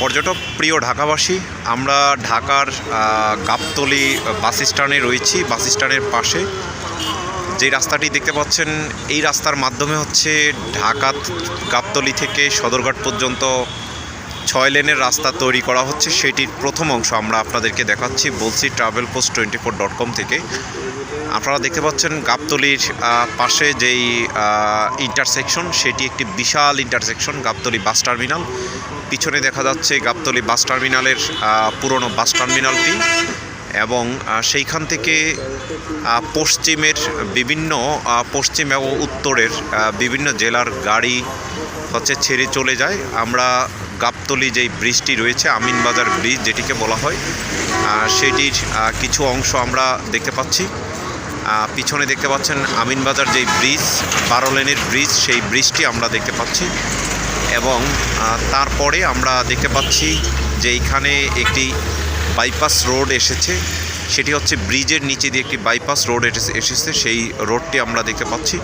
পর্যটক প্রিয় ঢাকাবাসী, আমরা ঢাকার গাবতলি বাস স্ট্যান্ডে রয়েছি, বাস স্ট্যান্ডের পাশে। যে রাস্তাটি দেখতে পাচ্ছেন, এই রাস্তার মাধ্যমে হচ্ছে ঢাকা গাবতলি থেকে সদরঘাট পর্যন্ত ছয় লেনের রাস্তা তৈরি করা হচ্ছে, সেটির প্রথম অংশ আমরা আপনাদেরকে দেখাচ্ছি, বলছি travel post twenty four dot com থেকে। আপনারা দেখতে পাচ্ছেন গাবতলির পাশে যেই ইন্টারসেকশন সেটি একটি বিশাল ইন্টারসেকশন গাবতলি বাস টার্মিনাল পিছনে দেখা যাচ্ছে গাবতলি বাস টার্মিনালের পুরনো বাস টার্মিনালটি এবং সেইখান থেকে পশ্চিমের বিভিন্ন পশ্চিম এবং উত্তরের বিভিন্ন জেলার গাড়ি হচ্ছে ছেড়ে চলে যায়। আমরা গাবতলি যেই ব্রিজটি রয়েছে, আমিনবাজার ব্রিজ যেটিকে বলা হয় সেটির কিছু অংশ আমরা দেখতে পাচ্ছি। পিছনে দেখতে পাচ্ছেন আমিনবাজার যেই ব্রিজ, বারো লেনের ব্রিজ, সেই ব্রিজটি আমরা দেখতে পাচ্ছি। এবং তারপরে আমরা দেখতে পাচ্ছি যে এইখানে একটি বাইপাস রোড এসেছে। সেটি হচ্ছে ব্রিজের নিচে দিয়ে একটি বাইপাস রোড এসে- এসেছে। সেই রোডটি আমরা দেখতে পাচ্ছি।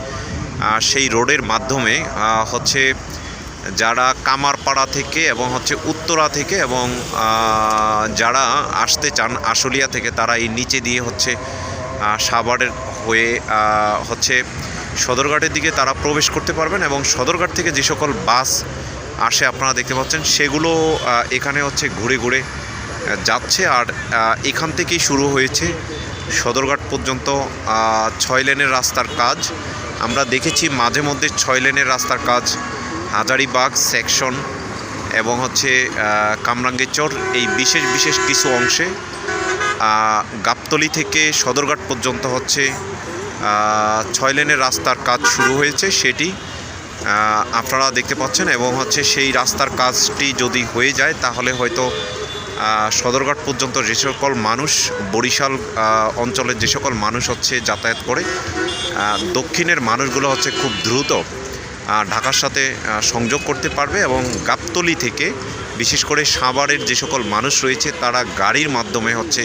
সেই রোডের মাধ্যমে হচ্ছে যারা কামারপাড়া থেকে এবং হচ্ছে উত্তরা থেকে এবং যারা আসতে চান আশুলিয়া থেকে, তারা এই নিচে দিয়ে হচ্ছে সাভারের হয়ে হচ্ছে সদরঘাটের দিকে তারা প্রবেশ করতে পারবেন এবং সদরঘাট থেকে যে সকল বাস আসে আপনারা দেখতে পাচ্ছেন, সেগুলো এখানে হচ্ছে ঘুরে ঘুরে যাচ্ছে। আর এখান থেকেই শুরু হয়েছে সদরঘাট পর্যন্ত ছয় লেনের রাস্তার কাজ। আমরা দেখেছি মাঝে মধ্যে ছয় লেনের রাস্তার কাজ হাজারিবাগ সেকশন এবং হচ্ছে আহ, কামরাঙ্গীরচর এই বিশেষ বিশেষ কিছু অংশে গাবতলী থেকে সদরঘাট পর্যন্ত হচ্ছে ছয় লেনের রাস্তার কাজ শুরু হয়েছে সেটি আপনারা দেখতে পাচ্ছেন এবং হচ্ছে সেই রাস্তার কাজটি যদি হয়ে যায় তাহলে হয়তো সদরঘাট পর্যন্ত যে সকল মানুষ বরিশাল অঞ্চলের যে সকল মানুষ হচ্ছে যাতায়াত করে দক্ষিণের মানুষগুলো হচ্ছে খুব দ্রুত ঢাকার সাথে সংযোগ করতে পারবে এবং গাবতলি থেকে, বিশেষ করে সাভারের যে সকল মানুষ রয়েছে, তারা গাড়ির মাধ্যমে হচ্ছে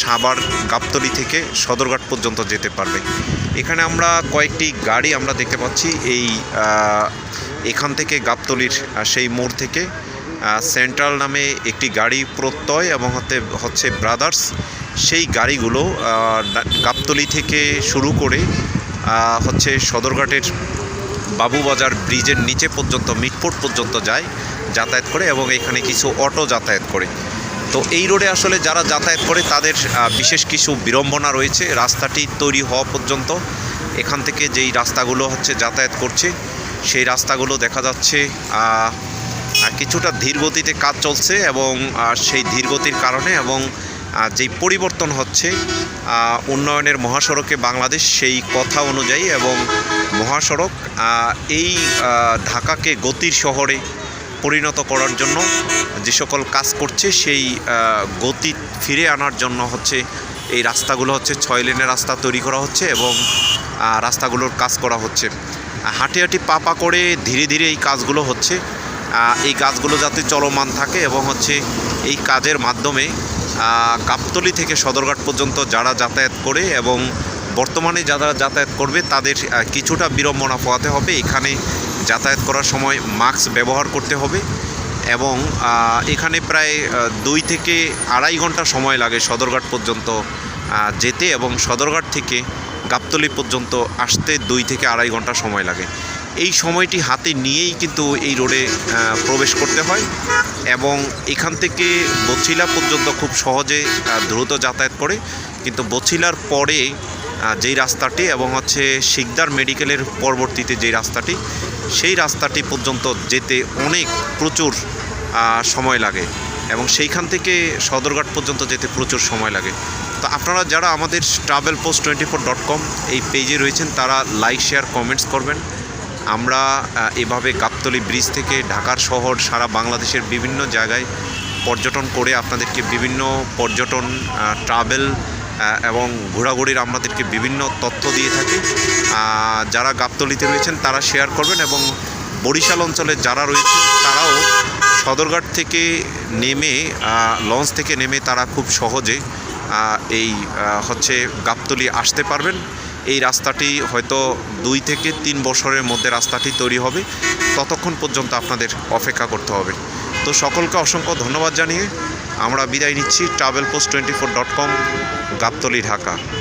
সাভার গাবতলি থেকে সদরঘাট পর্যন্ত যেতে পারবে। এখানে আমরা কয়েকটি গাড়ি আমরা দেখতে পাচ্ছি। এই এখান থেকে গাবতলির সেই মোড় থেকে সেন্ট্রাল নামে একটি গাড়ি প্রত্যয় এবং হতে, হচ্ছে ব্রাদার্স। সেই গাড়িগুলো গাবতলি থেকে শুরু করে হচ্ছে সদরঘাটের বাবুবাজার ব্রিজের নিচে পর্যন্ত, মিটফোর্ট পর্যন্ত যায় যাতায়াত করে এবং এখানে কিছু অটো যাতায়াত করে। তো এই রোডে আসলে যারা যাতায়াত করে, তাদের বিশেষ কিছু বিড়ম্বনা রয়েছে। রাস্তাটি তৈরি হওয়া পর্যন্ত এখান থেকে যেই রাস্তাগুলো হচ্ছে যাতায়াত করছে, সেই রাস্তাগুলো দেখা যাচ্ছে কিছুটা ধীরগতিতে কাজ চলছে এবং সেই ধীরগতির কারণে এবং যেই পরিবর্তন হচ্ছে উন্নয়নের মহাসড়কে বাংলাদেশ সেই কথা অনুযায়ী এবং মহাসড়ক এই ঢাকাকে গতির শহরে পরিণত করার জন্য যে সকল কাজ করছে, সেই গতি ফিরে আনার জন্য হচ্ছে এই রাস্তাগুলো হচ্ছে ছয় লেনের রাস্তা তৈরি করা হচ্ছে এবং রাস্তাগুলোর কাজ করা হচ্ছে। হাঁটি হাঁটি পা পা করে ধীরে ধীরে এই কাজগুলো হচ্ছে। এই কাজগুলো যাতে চলমান থাকে এবং হচ্ছে এই কাজের মাধ্যমে গাবতলী থেকে সদরঘাট পর্যন্ত যারা যাতায়াত করে এবং বর্তমানে যারা যাতায়াত করবে, তাদের কিছুটা বিড়ম্বনা পোহাতে হবে। এখানে যাতায়াত করার সময় মাস্ক ব্যবহার করতে হবে এবং এখানে প্রায় দুই থেকে আড়াই ঘণ্টা সময় লাগে সদরঘাট পর্যন্ত যেতে এবং সদরঘাট থেকে গাবতলী পর্যন্ত আসতে দুই থেকে আড়াই ঘণ্টা সময় লাগে। এই সময়টি হাতে নিয়েই কিন্তু এই রোডে প্রবেশ করতে হয় এবং এখান থেকে বছিলা পর্যন্ত খুব সহজে দ্রুত যাতায়াত করে। কিন্তু বছিলার পরে যেই রাস্তাটি এবং হচ্ছে শিকদার মেডিকেলের পরবর্তীতে যেই রাস্তাটি, সেই রাস্তাটি পর্যন্ত যেতে অনেক প্রচুর সময় লাগে এবং সেইখান থেকে সদরঘাট পর্যন্ত যেতে প্রচুর সময় লাগে। তো আপনারা যারা আমাদের travel post twenty four dot com এই পেজে রয়েছেন, তারা লাইক শেয়ার কমেন্টস করবেন। আমরা এভাবে গাবতলী ব্রিজ থেকে ঢাকার শহর সারা বাংলাদেশের বিভিন্ন জায়গায় পর্যটন করে আপনাদেরকে বিভিন্ন পর্যটন ট্রাভেল এবং ঘোরাঘুরির আমাদেরকে বিভিন্ন তথ্য দিয়ে থাকি। যারা গাবতলিতে রয়েছেন তারা শেয়ার করবেন এবং বরিশাল অঞ্চলে যারা রয়েছেন তারাও সদরঘাট থেকে নেমে লঞ্চ থেকে নেমে তারা খুব সহজে এই হচ্ছে গাবতলি আসতে পারবেন। এই রাস্তাটি হয়তো দুই থেকে তিন বছরের মধ্যে রাস্তাটি তৈরি হবে। ততক্ষণ পর্যন্ত আপনাদের অপেক্ষা করতে হবে। তো সকলকে অসংখ্য ধন্যবাদ জানিয়ে আমরা বিদায় নিচ্ছি travel post twenty four dot com Gabtoli, Dhaka.